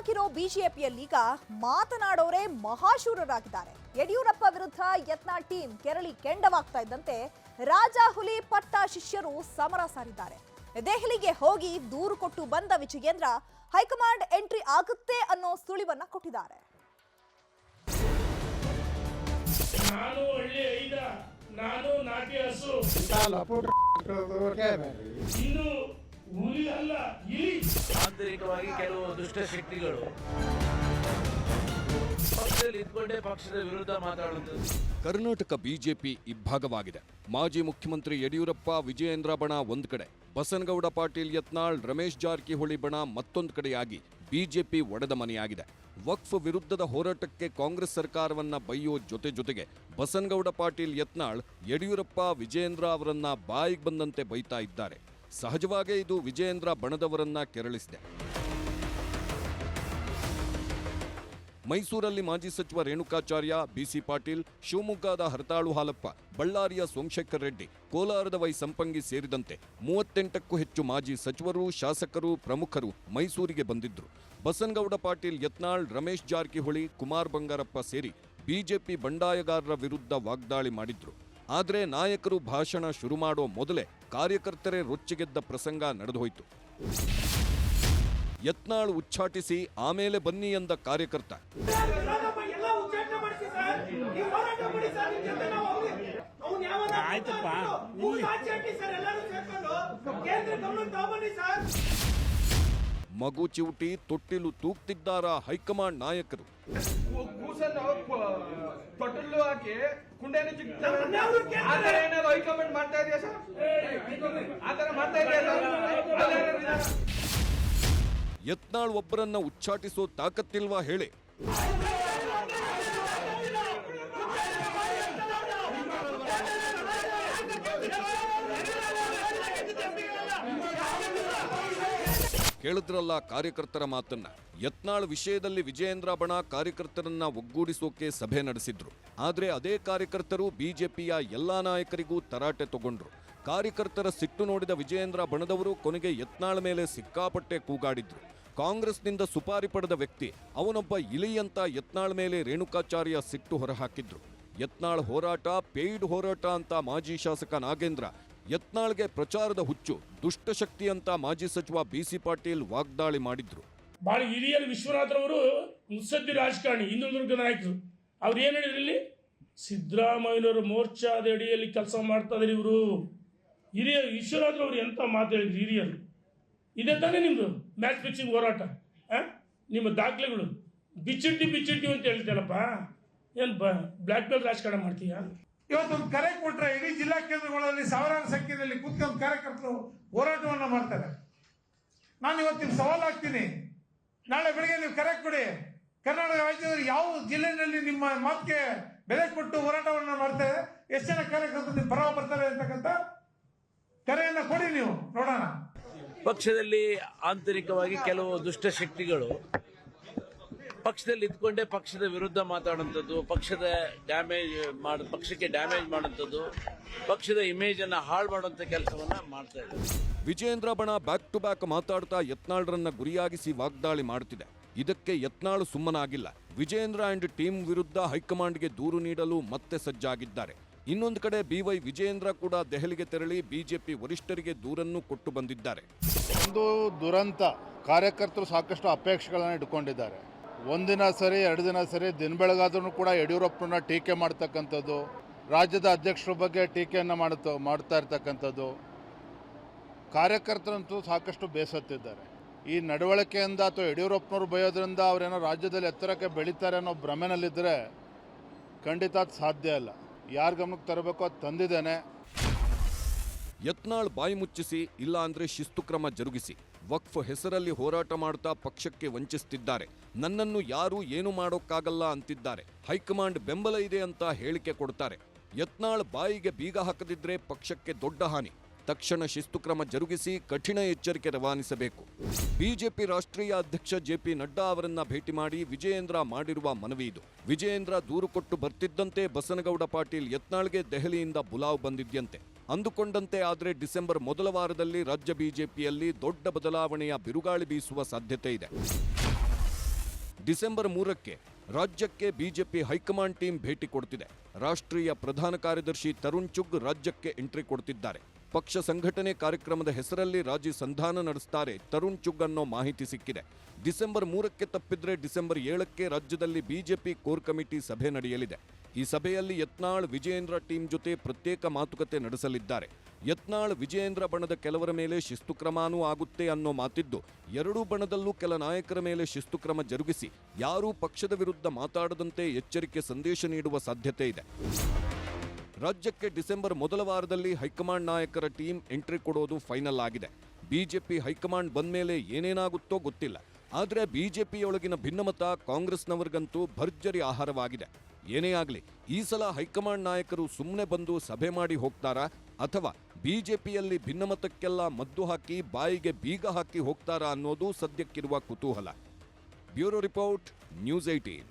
ಮಣ್ಣಾಕಿರೋ ಬಿಜೆಪಿಯಲ್ಲೀಗ ಮಾತನಾಡೋರೇ ಮಹಾಶೂರರಾಗಿದ್ದಾರೆ. ಯಡಿಯೂರಪ್ಪ ವಿರುದ್ಧ ಯತ್ನ ಟೀಮ್ ಕೆರಳಿ ಕೆಂಡವಾಗ್ತಾ ಇದ್ದಂತೆ ರಾಜಾಹುಲಿ ಪಟ್ಟ ಶಿಷ್ಯರು ಸಮರ ಸಾರಿದ್ದಾರೆ. ದೆಹಲಿಗೆ ಹೋಗಿ ದೂರು ಕೊಟ್ಟು ಬಂದ ವಿಜಯೇಂದ್ರ ಹೈಕಮಾಂಡ್ ಎಂಟ್ರಿ ಆಗುತ್ತೆ ಅನ್ನೋ ಸುಳಿವನ್ನ ಕೊಟ್ಟಿದ್ದಾರೆ. ನಾನು ಹಳ್ಳಿ ಐದ ನಾನು ನಾಟಿ ಹಸು. ಇನ್ನು ಹುಲಿ ಅಲ್ಲ ಇಲಿ ಆಂತರಿಕವಾಗಿ ಕೆಲವು ದುಷ್ಟಶಕ್ತಿಗಳು ಪಕ್ಷದಲ್ಲಿ ಇದ್ಕೊಂಡೇ ಪಕ್ಷದ ವಿರುದ್ಧ ಮಾತಾಡುವಂಥದ್ದು ಕರ್ನಾಟಕ ಬಿಜೆಪಿ ಇಬ್ಬಾಗವಾಗಿದೆ ಮಾಜಿ ಮುಖ್ಯಮಂತ್ರಿ ಯಡಿಯೂರಪ್ಪ ವಿಜಯೇಂದ್ರ ಬಣ ಒಂದ್ ಕಡೆ. ಬಸನಗೌಡ ಪಾಟೀಲ್ ಯತ್ನಾಳ್ ರಮೇಶ್ ಜಾರಕಿಹೊಳಿ ಬಣ ಮತ್ತೊಂದು ಕಡೆಯಾಗಿ ಬಿಜೆಪಿ ಒಡೆದ ಮನೆಯಾಗಿದೆ. ವಕ್ಫ್ ವಿರುದ್ಧದ ಹೋರಾಟಕ್ಕೆ ಕಾಂಗ್ರೆಸ್ ಸರ್ಕಾರವನ್ನ ಬೈಯೋ ಜೊತೆ ಜೊತೆಗೆ ಬಸನಗೌಡ ಪಾಟೀಲ್ ಯತ್ನಾಳ್ ಯಡಿಯೂರಪ್ಪ ವಿಜಯೇಂದ್ರ ಅವರನ್ನ ಬಾಯಿಗೆ ಬಂದಂತೆ ಬೈತಾ ಇದ್ದಾರೆ. ಸಹಜವಾಗೇ ಇದು ವಿಜಯೇಂದ್ರ ಬಣದವರನ್ನ ಕೆರಳಿಸಿದೆ. ಮೈಸೂರಲ್ಲಿ ಮಾಜಿ ಸಚಿವ ರೇಣುಕಾಚಾರ್ಯ ಬಿಸಿ ಪಾಟೀಲ್, ಶಿವಮೊಗ್ಗದ ಹರತಾಳು ಹಾಲಪ್ಪ, ಬಳ್ಳಾರಿಯ ಸೋಮಶೇಖರ್ ರೆಡ್ಡಿ, ಕೋಲಾರದ ವೈ ಸಂಪಂಗಿ ಸೇರಿದಂತೆ ಮೂವತ್ತೆಂಟಕ್ಕೂ ಹೆಚ್ಚು ಮಾಜಿ ಸಚಿವರು, ಶಾಸಕರು, ಪ್ರಮುಖರು ಮೈಸೂರಿಗೆ ಬಂದಿದ್ರು. ಬಸನಗೌಡ ಪಾಟೀಲ್, ಯತ್ನಾಳ್, ರಮೇಶ್ ಜಾರಕಿಹೊಳಿ, ಕುಮಾರ್ ಬಂಗಾರಪ್ಪ ಸೇರಿ ಬಿಜೆಪಿ ಬಂಡಾಯಗಾರರ ವಿರುದ್ಧ ವಾಗ್ದಾಳಿ ಮಾಡಿದ್ರು. ಆದರೆ ನಾಯಕರು ಭಾಷಣ ಶುರು ಮಾಡೋ ಮೊದಲೇ ಕಾರ್ಯಕರ್ತರೇ ರೊಚ್ಚಿಗೆದ್ದ ಪ್ರಸಂಗ ನಡೆದುಹೋಯಿತು ಯತ್ನಾಳ್ ಉಚ್ಚಾಟಿಸಿ ಆಮೇಲೆ ಬನ್ನಿ ಎಂದ ಕಾರ್ಯಕರ್ತ. ಎಲ್ಲ ಉಚ್ಚಾಟನೆ ಮಾಡಿಸಿ ಸರ್ ನೀವು ಮಾಡಿ ಸರ್ ನಿಮ್ ಜೊತೆ ನಾವು ಹೋಗ್ಲಿ ಅವ್ನು ಯಾವನ ಆಯ್ತಪ್ಪ ಮಗು ಚಿವುಟಿ ತೊಟ್ಟಿಲು ತೂಗ್ತಿದ್ದಾರ ಹೈಕಮಾಂಡ್ ನಾಯಕರು? ಯತ್ನಾಳ್ ಒಬ್ಬರನ್ನ ಉಚ್ಚಾಟಿಸೋ ತಾಕತ್ತಿಲ್ವಾ ಹೇಳಿ? ಕೇಳಿದ್ರಲ್ಲ ಕಾರ್ಯಕರ್ತರ ಮಾತನ್ನ. ಯತ್ನಾಳ್ ವಿಷಯದಲ್ಲಿ ವಿಜಯೇಂದ್ರ ಬಣ ಕಾರ್ಯಕರ್ತರನ್ನ ಒಗ್ಗೂಡಿಸೋಕೆ ಸಭೆ ನಡೆಸಿದ್ರು. ಆದ್ರೆ ಅದೇ ಕಾರ್ಯಕರ್ತರು ಬಿಜೆಪಿಯ ಎಲ್ಲಾ ನಾಯಕರಿಗೂ ತರಾಟೆ ತಗೊಂಡ್ರು. ಕಾರ್ಯಕರ್ತರ ಸಿಟ್ಟು ನೋಡಿದ ವಿಜಯೇಂದ್ರ ಬಣದವರು ಕೊನೆಗೆ ಯತ್ನಾಳ್ ಮೇಲೆ ಸಿಕ್ಕಾಪಟ್ಟೆ ಕೂಗಾಡಿದ್ರು. ಕಾಂಗ್ರೆಸ್ನಿಂದ ಸುಪಾರಿ ಪಡೆದ ವ್ಯಕ್ತಿ ಅವನೊಬ್ಬ ಇಲಿಯಂತ ಯತ್ನಾಳ್ ಮೇಲೆ ರೇಣುಕಾಚಾರ್ಯ ಸಿಟ್ಟು ಹೊರಹಾಕಿದ್ರು. ಯತ್ನಾಳ್ ಹೋರಾಟ ಪೇಯ್ಡ್ ಹೋರಾಟ ಅಂತ ಮಾಜಿ ಶಾಸಕ ನಾಗೇಂದ್ರ ಯತ್ನಾಳ್ಗೆ ಪ್ರಚಾರದ ಹುಚ್ಚು, ದುಷ್ಟಶಕ್ತಿ ಅಂತ ಮಾಜಿ ಸಚಿವ ಬಿಸಿ ಪಾಟೀಲ್ ವಾಗ್ದಾಳಿ ಮಾಡಿದ್ರು. ಭಾಳ ಹಿರಿಯರು ವಿಶ್ವನಾಥರವರು ಮುತ್ಸದ್ದಿ ರಾಜಕಾರಣಿ ಹಿಂದುಳಿದ ನಾಯಕರು. ಅವ್ರು ಏನು ಹೇಳಿದ್ರು ಇಲ್ಲಿ? ಸಿದ್ದರಾಮಯ್ಯನವರು ಮೋರ್ಚಾದ ಅಡಿಯಲ್ಲಿ ಕೆಲಸ ಮಾಡ್ತಾ ಇವರು. ಹಿರಿಯರು ವಿಶ್ವನಾಥರವರು ಎಂತ ಮಾತು ಹೇಳಿದ್ರು ಹಿರಿಯರು? ಇದೇ ತಾನೇ ನಿಮ್ಮದು ಮ್ಯಾಚ್ ಫಿಕ್ಸಿಂಗ್ ಹೋರಾಟ? ನಿಮ್ಮ ದಾಖಲೆಗಳು. ಬಿಚ್ಚಿಟ್ಟಿ ಬಿಚ್ಚಿಟ್ಟಿ ಅಂತ ಹೇಳ್ತೀರಪ್ಪ ಏನು ಬ ಬ್ಲ್ಯಾಕ್ ಮೇಲ್ ರಾಜಕಾರಣ ಮಾಡ್ತೀಯಾ? ಇವತ್ತೊಂದು ಕರೆ ಕೊಟ್ರೆ ಇಡೀ ಜಿಲ್ಲಾ ಕೇಂದ್ರಗಳಲ್ಲಿ ಸಾವಿರಾರು ಸಂಖ್ಯೆಯಲ್ಲಿ ಕೂತ್ಕೊಂಡು ಕಾರ್ಯಕರ್ತರು ಹೋರಾಟವನ್ನು ಮಾಡ್ತಾರೆ. ನಾನು ಇವತ್ತಿನ ಸವಾಲು ಹಾಕ್ತೀನಿ. ನಾಳೆ ಬೆಳಿಗ್ಗೆ ನೀವು ಕರೆ ಕೊಡಿ. ಕರ್ನಾಟಕ ರಾಜ್ಯದಲ್ಲಿ ಯಾವ ಜಿಲ್ಲೆಯಲ್ಲಿ ನಿಮ್ಮ ಮಾತಿಗೆ ಬೆಲೆ ಕೊಟ್ಟು ಹೋರಾಟವನ್ನು ಮಾಡ್ತಾರೆ ಎಷ್ಟು ಜನ ಕಾರ್ಯಕರ್ತರು ಪರವಾಗಿ ಬರ್ತಾರೆ ಅಂತಕ್ಕಂಥ ಕರೆಯನ್ನ ಕೊಡಿ ನೀವು. ನೋಡೋಣ. ಪಕ್ಷದಲ್ಲಿ ಆಂತರಿಕವಾಗಿ ಕೆಲವು ದುಷ್ಟ ಶಕ್ತಿಗಳು ಪಕ್ಷದಲ್ಲಿ ಇದ್ಕೊಂಡೇ ಪಕ್ಷದ ವಿರುದ್ಧ ಮಾತಾಡುವಂಥದ್ದು ಪಕ್ಷದ ಡ್ಯಾಮೇಜ್ ಮಾಡ ಪಕ್ಷಕ್ಕೆ ಡ್ಯಾಮೇಜ್ ಮಾಡುವಂಥದ್ದು ಪಕ್ಷದ ಇಮೇಜ್ ಅನ್ನ ಹಾಳು ಮಾಡುವಂಥ ಕೆಲಸವನ್ನ ಮಾಡ್ತಾ ಇದೆ ವಿಜೇಂದ್ರ ಬಣ ಬ್ಯಾಕ್ ಟು ಬ್ಯಾಕ್ ಮಾತಾಡ್ತಾ ಯತ್ನಾಳ್ರನ್ನ ಗುರಿಯಾಗಿಸಿ ವಾಗ್ದಾಳಿ ಮಾಡುತ್ತಿದೆ. ಇದಕ್ಕೆ ಯತ್ನಾಳು ಸುಮ್ಮನಾಗಿಲ್ಲ. ವಿಜೇಂದ್ರ ಅಂಡ್ ಟೀಮ್ ವಿರುದ್ಧ ಹೈಕಮಾಂಡ್ಗೆ ದೂರು ನೀಡಲು ಮತ್ತೆ ಸಜ್ಜಾಗಿದ್ದಾರೆ. ಇನ್ನೊಂದು ಕಡೆ ಬಿವೈ ವಿಜೇಂದ್ರ ಕೂಡ ದೆಹಲಿಗೆ ತೆರಳಿ ಬಿಜೆಪಿ ವರಿಷ್ಠರಿಗೆ ದೂರನ್ನು ಕೊಟ್ಟು ಬಂದಿದ್ದಾರೆ. ಒಂದು ದುರಂತ. ಕಾರ್ಯಕರ್ತರು ಸಾಕಷ್ಟು ಅಪೇಕ್ಷೆಗಳನ್ನು ಇಟ್ಕೊಂಡಿದ್ದಾರೆ. ಒಂದಿನ ಸರಿ, ಎರಡು ದಿನ ಸರಿ, ದಿನ ಬೆಳಗಾದ್ರೂ ಕೂಡ ಯಡಿಯೂರಪ್ಪನ ಟೀಕೆ ಮಾಡ್ತಕ್ಕಂಥದ್ದು, ರಾಜ್ಯದ ಅಧ್ಯಕ್ಷರ ಬಗ್ಗೆ ಟೀಕೆಯನ್ನು ಮಾಡುತ್ತ ಮಾಡ್ತಾ ಇರ್ತಕ್ಕಂಥದ್ದು, ಕಾರ್ಯಕರ್ತರಂತೂ ಸಾಕಷ್ಟು ಬೇಸತ್ತಿದ್ದಾರೆ. ಈ ನಡವಳಿಕೆಯಿಂದ ಅಥವಾ ಯಡಿಯೂರಪ್ಪನವ್ರು ಬಯೋದ್ರಿಂದ ಅವರೇನೋ ರಾಜ್ಯದಲ್ಲಿ ಎತ್ತರಕ್ಕೆ ಬೆಳೀತಾರೆ ಅನ್ನೋ ಭ್ರಮೆನಲ್ಲಿದ್ದರೆ ಖಂಡಿತ ಸಾಧ್ಯ ಇಲ್ಲ. ಯಾರ ಗಮನಕ್ಕೆ ತರಬೇಕೋ ಅದು ತಂದಿದ್ದೇನೆ. ಯತ್ನಾಳ್ ಬಾಯಿ ಮುಚ್ಚಿಸಿ ಇಲ್ಲ ಅಂದರೆ ಶಿಸ್ತು ಕ್ರಮ ಜರುಗಿಸಿ. ವಕ್ಫ್ ಹೆಸರಲ್ಲಿ ಹೋರಾಟ ಮಾಡ್ತಾ ಪಕ್ಷಕ್ಕೆ ವಂಚಿಸ್ತಿದ್ದಾರೆ. ನನ್ನನ್ನು ಯಾರೂ ಏನು ಮಾಡೋಕ್ಕಾಗಲ್ಲ ಅಂತಿದ್ದಾರೆ. ಹೈಕಮಾಂಡ್ ಬೆಂಬಲ ಇದೆ ಅಂತ ಹೇಳಿಕೆ ಕೊಡ್ತಾರೆ. ಯತ್ನಾಳ್ ಬಾಯಿಗೆ ಬೀಗ ಹಾಕದಿದ್ರೆ ಪಕ್ಷಕ್ಕೆ ದೊಡ್ಡ ಹಾನಿ. ತಕ್ಷಣ ಶಿಸ್ತು ಕ್ರಮ ಜರುಗಿಸಿ ಕಠಿಣ ಎಚ್ಚರಿಕೆ ರವಾನಿಸಬೇಕು. ಬಿಜೆಪಿ ರಾಷ್ಟ್ರೀಯ ಅಧ್ಯಕ್ಷ ಜೆ ಪಿ ನಡ್ಡಾ ಅವರನ್ನ ಭೇಟಿ ಮಾಡಿ ವಿಜಯೇಂದ್ರ ಮಾಡಿರುವ ಮನವಿ ಇದು. ವಿಜಯೇಂದ್ರ ದೂರು ಕೊಟ್ಟು ಬರ್ತಿದ್ದಂತೆ ಬಸನಗೌಡ ಪಾಟೀಲ್ ಯತ್ನಾಳ್ಗೆ ದೆಹಲಿಯಿಂದ ಬುಲಾವ್ ಬಂದಿದ್ಯಂತೆ. ಅಂದುಕೊಂಡಂತೆ ಆದರೆ ಡಿಸೆಂಬರ್ ಮೊದಲ ವಾರದಲ್ಲಿ ರಾಜ್ಯ ಬಿಜೆಪಿಯಲ್ಲಿ ದೊಡ್ಡ ಬದಲಾವಣೆಯ ಬಿರುಗಾಳಿ ಬೀಸುವ ಸಾಧ್ಯತೆ ಇದೆ. ಡಿಸೆಂಬರ್ ಮೂರಕ್ಕೆ ರಾಜ್ಯಕ್ಕೆ ಬಿಜೆಪಿ ಹೈಕಮಾಂಡ್ ಟೀಮ್ ಭೇಟಿ ಕೊಡ್ತಿದೆ. ರಾಷ್ಟ್ರೀಯ ಪ್ರಧಾನ ಕಾರ್ಯದರ್ಶಿ ತರುಣ್ ಚುಗ್ ರಾಜ್ಯಕ್ಕೆ ಎಂಟ್ರಿ ಕೊಡ್ತಿದ್ದಾರೆ. ಪಕ್ಷ ಸಂಘಟನೆ ಕಾರ್ಯಕ್ರಮದ ಹೆಸರಲ್ಲಿ ರಾಜಿ ಸಂಧಾನ ನಡೆಸ್ತಾರೆ ತರುಣ್ ಚುಗ್ ಅನ್ನೋ ಮಾಹಿತಿ ಸಿಕ್ಕಿದೆ. ಡಿಸೆಂಬರ್ ಮೂರಕ್ಕೆ ತಪ್ಪಿದ್ರೆ ಡಿಸೆಂಬರ್ ಏಳಕ್ಕೆ ರಾಜ್ಯದಲ್ಲಿ ಬಿಜೆಪಿ ಕೋರ್ ಕಮಿಟಿ ಸಭೆ ನಡೆಯಲಿದೆ. ಈ ಸಭೆಯಲ್ಲಿ ಯತ್ನಾಳ್, ವಿಜಯೇಂದ್ರ ಟೀಮ್ ಜೊತೆ ಪ್ರತ್ಯೇಕ ಮಾತುಕತೆ ನಡೆಸಲಿದ್ದಾರೆ. ಯತ್ನಾಳ್, ವಿಜಯೇಂದ್ರ ಬಣದ ಕೆಲವರ ಮೇಲೆ ಶಿಸ್ತು ಕ್ರಮಾನೂ ಆಗುತ್ತೆ ಅನ್ನೋ ಮಾತಿದ್ದು, ಎರಡೂ ಬಣದಲ್ಲೂ ಕೆಲ ನಾಯಕರ ಮೇಲೆ ಶಿಸ್ತು ಕ್ರಮ ಜರುಗಿಸಿ, ಯಾರೂ ಪಕ್ಷದ ವಿರುದ್ಧ ಮಾತಾಡದಂತೆ ಎಚ್ಚರಿಕೆ ಸಂದೇಶ ನೀಡುವ ಸಾಧ್ಯತೆ ಇದೆ. ರಾಜ್ಯಕ್ಕೆ ಡಿಸೆಂಬರ್ ಮೊದಲ ವಾರದಲ್ಲಿ ಹೈಕಮಾಂಡ್ ನಾಯಕರ ಟೀಮ್ ಎಂಟ್ರಿ ಕೊಡೋದು ಫೈನಲ್ ಆಗಿದೆ. ಬಿಜೆಪಿ ಹೈಕಮಾಂಡ್ ಬಂದ ಮೇಲೆ ಏನೇನಾಗುತ್ತೋ ಗೊತ್ತಿಲ್ಲ. ಆದರೆ ಬಿಜೆಪಿಯೊಳಗಿನ ಭಿನ್ನಮತ ಕಾಂಗ್ರೆಸ್ನವರಿಗಂತೂ ಭರ್ಜರಿ ಆಹಾರವಾಗಿದೆ. ಏನೇ ಆಗಲಿ, ಈ ಸಲ ಹೈಕಮಾಂಡ್ ನಾಯಕರು ಸುಮ್ಮನೆ ಬಂದು ಸಭೆ ಮಾಡಿ ಹೋಗ್ತಾರಾ? ಅಥವಾ ಬಿಜೆಪಿಯಲ್ಲಿ ಭಿನ್ನಮತಕ್ಕೆಲ್ಲ ಮದ್ದು ಹಾಕಿ ಬಾಯಿಗೆ ಬೀಗ ಹಾಕಿ ಹೋಗ್ತಾರಾ ಅನ್ನೋದು ಸದ್ಯಕ್ಕಿರುವ ಕುತೂಹಲ. Bureau report, news eighteen